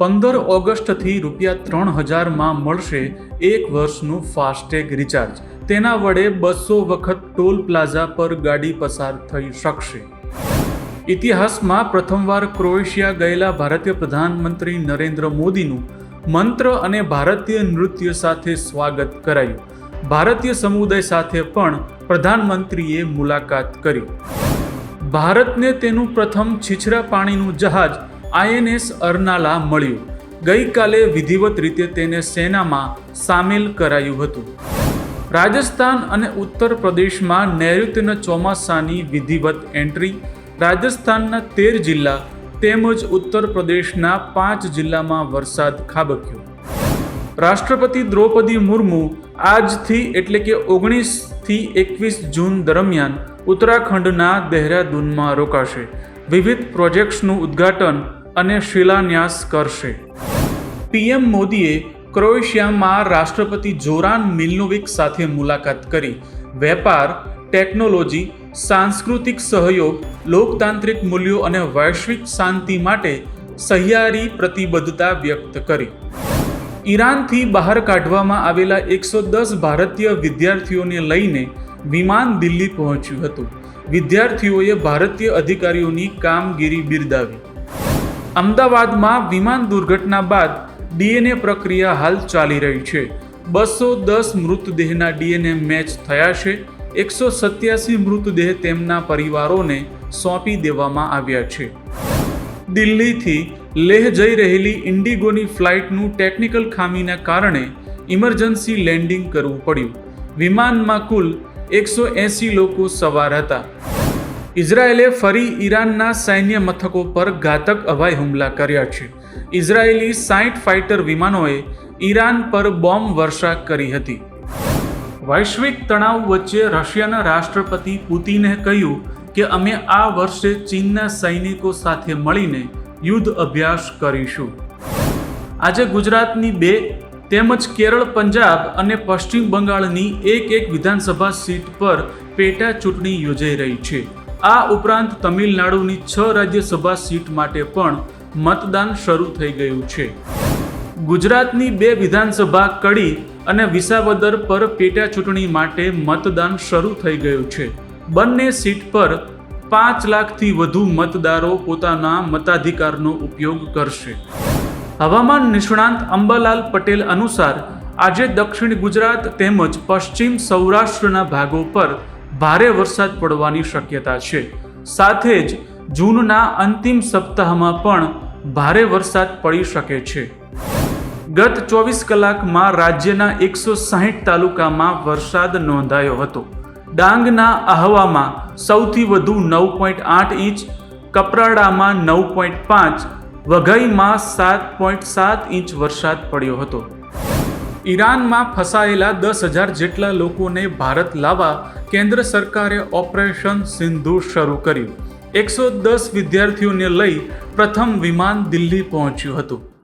પંદર ઓગસ્ટથી રૂપિયા ત્રણ હજારમાં મળશે એક વર્ષનું ફાસ્ટેગ રિચાર્જ. તેના વડે બસો વખત ટોલ પ્લાઝા પર ગાડી પસાર થઈ શકશે. ઇતિહાસમાં પ્રથમવાર ક્રોએશિયા ગયેલા ભારતીય પ્રધાનમંત્રી નરેન્દ્ર મોદીનું મંત્ર અને ભારતીય નૃત્ય સાથે સ્વાગત કરાયું. ભારતીય સમુદાય સાથે પણ પ્રધાનમંત્રીએ મુલાકાત કરી. ભારતને તેનું પ્રથમ છીછરા પાણીનું જહાજ આઈએનએસ અરનાલા મળ્યું. ગઈકાલે વિધિવત રીતે તેને સેનામાં સામેલ કરાયું હતું. રાજસ્થાન અને ઉત્તર પ્રદેશમાં નૈઋત્યના ચોમાસાની વિધિવત એન્ટ્રી, રાજસ્થાનના તેર જિલ્લા તેમજ ઉત્તર પ્રદેશના પાંચ જિલ્લામાં વરસાદ ખાબક્યો. રાષ્ટ્રપતિ દ્રૌપદી મુર્મુ આજથી એટલે કે ઓગણીસથી એકવીસ જૂન દરમિયાન ઉત્તરાખંડના દહેરાદૂનમાં રોકાશે. વિવિધ પ્રોજેક્ટ્સનું ઉદ્ઘાટન અને શિલાન્યાસ કરશે. પીએમ મોદીએ ક્રોએશિયામાં રાષ્ટ્રપતિ જોરાન મિલ્નોવિક સાથે મુલાકાત કરી. વેપાર, ટેકનોલોજી, સાંસ્કૃતિક સહયોગ, લોકતાંત્રિક મૂલ્યો અને વૈશ્વિક શાંતિ માટે સહિયારી પ્રતિબદ્ધતા વ્યક્ત કરી. ઈરાનથી બહાર કાઢવામાં આવેલા એકસો દસ ભારતીય વિદ્યાર્થીઓને લઈને વિમાન દિલ્હી પહોંચ્યું હતું. વિદ્યાર્થીઓએ ભારતીય અધિકારીઓની કામગીરી બિરદાવી. અમદાવાદમાં વિમાન દુર્ઘટના બાદ ડીએનએ પ્રક્રિયા હાલ ચાલી રહી છે. બસો દસ મૃતદેહના ડીએનએ મેચ થયા છે એકસો સત્યાસી મૃતદેહ તેમના પરિવારોને સોંપી દેવામાં આવ્યા છે. દિલ્હીથી લેહ જઈ રહેલી ઇન્ડિગોની ફ્લાઇટનું ટેકનિકલ ખામીના કારણે ઇમરજન્સી લેન્ડિંગ કરવું પડ્યું. વિમાનમાં કુલ એકસો એંસી લોકો સવાર હતા. ઇઝરાયેલે ફરી ઈરાનના સૈન્ય મથકો પર ઘાતક હવાઈ હુમલા કર્યા છે. ઇઝરાયેલી સાઠ ફાઇટર વિમાનોએ ઈરાન પર બોમ્બ વર્ષા કરી હતી. વૈશ્વિક તણાવ વચ્ચે રશિયાના રાષ્ટ્રપતિ પુતિને કહ્યું કે અમે આ વર્ષે ચીનના સૈનિકો સાથે મળીને યુદ્ધ અભ્યાસ કરીશું. આજે ગુજરાતની બે, તેમજ કેરળ, પંજાબ અને પશ્ચિમ બંગાળની એક એક વિધાનસભા સીટ પર પેટા ચૂંટણી યોજાઈ રહી છે. આ ઉપરાંત તમિલનાડુની છ રાજ્યસભા સીટ માટે પણ મતદાન શરૂ થઈ ગયું છે. ગુજરાતની બે વિધાનસભા કડી અને વિસાવદર પર પેટા ચૂંટણી માટે મતદાન શરૂ થઈ ગયું છે. બંને સીટ પર પાંચ લાખથી વધુ મતદારો પોતાના મતાધિકારનો ઉપયોગ કરશે. હવામાન નિષ્ણાંત અંબાલાલ પટેલ અનુસાર, આજે દક્ષિણ ગુજરાત તેમજ પશ્ચિમ સૌરાષ્ટ્રના ભાગો પર ભારે વરસાદ પડવાની શક્યતા છે. સાથે જ જૂનના અંતિમ સપ્તાહમાં પણ ભારે વરસાદ પડી શકે છે. ગત ચોવીસ કલાકમાં રાજ્યના એકસો સાહીઠ તાલુકામાં વરસાદ નોંધાયો હતો. ડાંગના આહવામાં સૌથી વધુ નવ પોઈન્ટ આઠ ઇંચ, કપરાડામાં નવ પોઈન્ટ પાંચ, વઘઈમાં સાત પોઈન્ટ સાત ઇંચ વરસાદ પડ્યો હતો. ઈરાનમાં ફસાયેલા દસ હજાર જેટલા લોકોને ભારત લાવવા કેન્દ્ર સરકારે ઓપરેશન સિંધુ શરૂ કર્યું. એકસો દસ વિદ્યાર્થીઓને લઈ પ્રથમ વિમાન દિલ્હી પહોંચ્યું હતું.